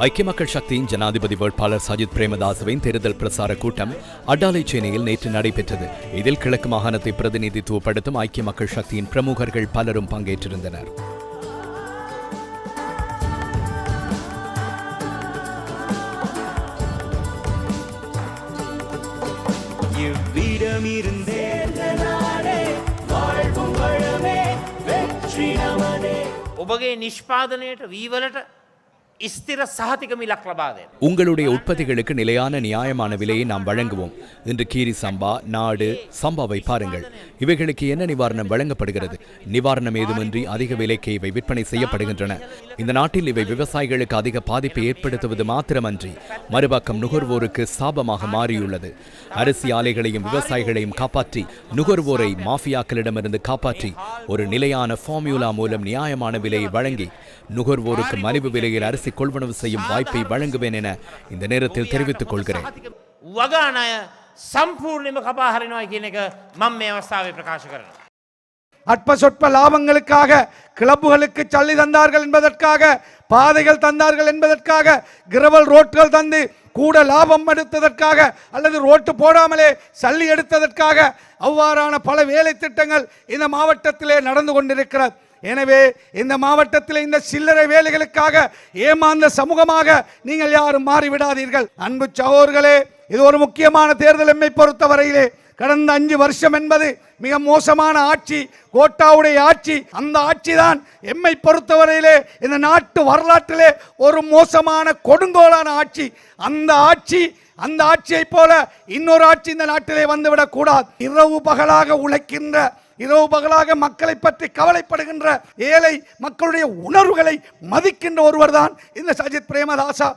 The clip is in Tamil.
ஐக்கிய மக்கள் சக்தியின் ஜனாதிபதி வேட்பாளர் சஜித் பிரேமதாசவின் தேர்தல் பிரசார கூட்டம் அட்டாலை சேனையில் நேற்று நடைபெற்றது இதில் கிழக்கு மாகாணத்தை பிரதிநிதித்துவப்படுத்தும் ஐக்கிய மக்கள் சக்தியின் பிரமுகர்கள் பலரும் பங்கேற்றிருந்தனர் இவ்விடமிருந்தே நாடே வாழ்வும் வளமே வெற்றி நமனே ඔබගේ නිෂ්පාදනයට වීවලට உங்களுடைய உற்பத்திகளுக்கு நிலையான நியாயமான விலையை நாம் வழங்குவோம். இன்று கீரி சம்பா நாடு சம்பாவை பாருங்கள். இவைகளுக்கு என்ன நிவாரணம் வழங்கப்படுகிறது? நிவாரணம் ஏதுமின்றி அதிக விலைக்கு இவை விற்பனை செய்யப்படுகின்றன. இந்த நாட்டில் இவை விவசாயிகளுக்கு அதிக பாதிப்பை ஏற்படுத்துவது மாத்திரமன்றி மறுபக்கம் நுகர்வோருக்கு சாபமாக மாறியுள்ளது. அரிசி ஆலைகளையும் விவசாயிகளையும் காப்பாற்றி நுகர்வோரை மாஃபியாக்களிடமிருந்து காப்பாற்றி ஒரு நிலையான ஃபார்மியூலா மூலம் நியாயமான விலையை வழங்கி நுகர்வோருக்கு மலிவு விலையில் அரிசி கொள்வனவு செய்யும் வாய்ப்பை வழங்குவேன் என இந்த நேரத்தில் தெரிவித்துக் கொள்கிறேன் වගානය සම්පූර්ණයම කපාහරිනවා කියන එක මං මේ අවස්ථාවේ ප්‍රකාශ කරනවා. அற்ப சொற்ப லாபங்களுக்காக கிளப்புகளுக்கு சல்லி தந்தார்கள் என்பதற்காக பாதைகள் தந்தார்கள் என்பதற்காக கிரவல் ரோட்டுகள் தந்து கூட லாபம் எடுத்ததற்காக அல்லது ரோட்டு போடாமலே சல்லி எடுத்ததற்காக அவ்வாறான பல வேலை திட்டங்கள் இந்த மாவட்டத்திலே நடந்து கொண்டிருக்கிறது எனவே இந்த மாவட்டத்தில் இந்த சில்லறை வேலைகளுக்காக ஏமாந்த சமூகமாக நீங்கள் யாரும் மாறிவிடாதீர்கள். அன்பு சகோதர்களே இது ஒரு முக்கியமான தேர்தல் எம்மை பொறுத்தவரையிலே கடந்த அஞ்சு வருஷம் என்பது மிக மோசமான ஆட்சி கோட்டாவுடைய ஆட்சி. அந்த ஆட்சி தான் எம்மை பொறுத்தவரையிலே இந்த நாட்டு வரலாற்றிலே ஒரு மோசமான கொடுங்கோலான ஆட்சி. அந்த ஆட்சி அந்த ஆட்சியைப் போல இன்னொரு ஆட்சி இந்த நாட்டிலே வந்துவிடக் கூடாது இரவு பகலாக உழைக்கின்ற இரவு பகலாக மக்களை பற்றி கவலைப்படுகின்ற ஏழை மக்களுடைய உணர்வுகளை மதிக்கின்ற ஒருவர் தான் இந்த சஜித் பிரேமதாசா.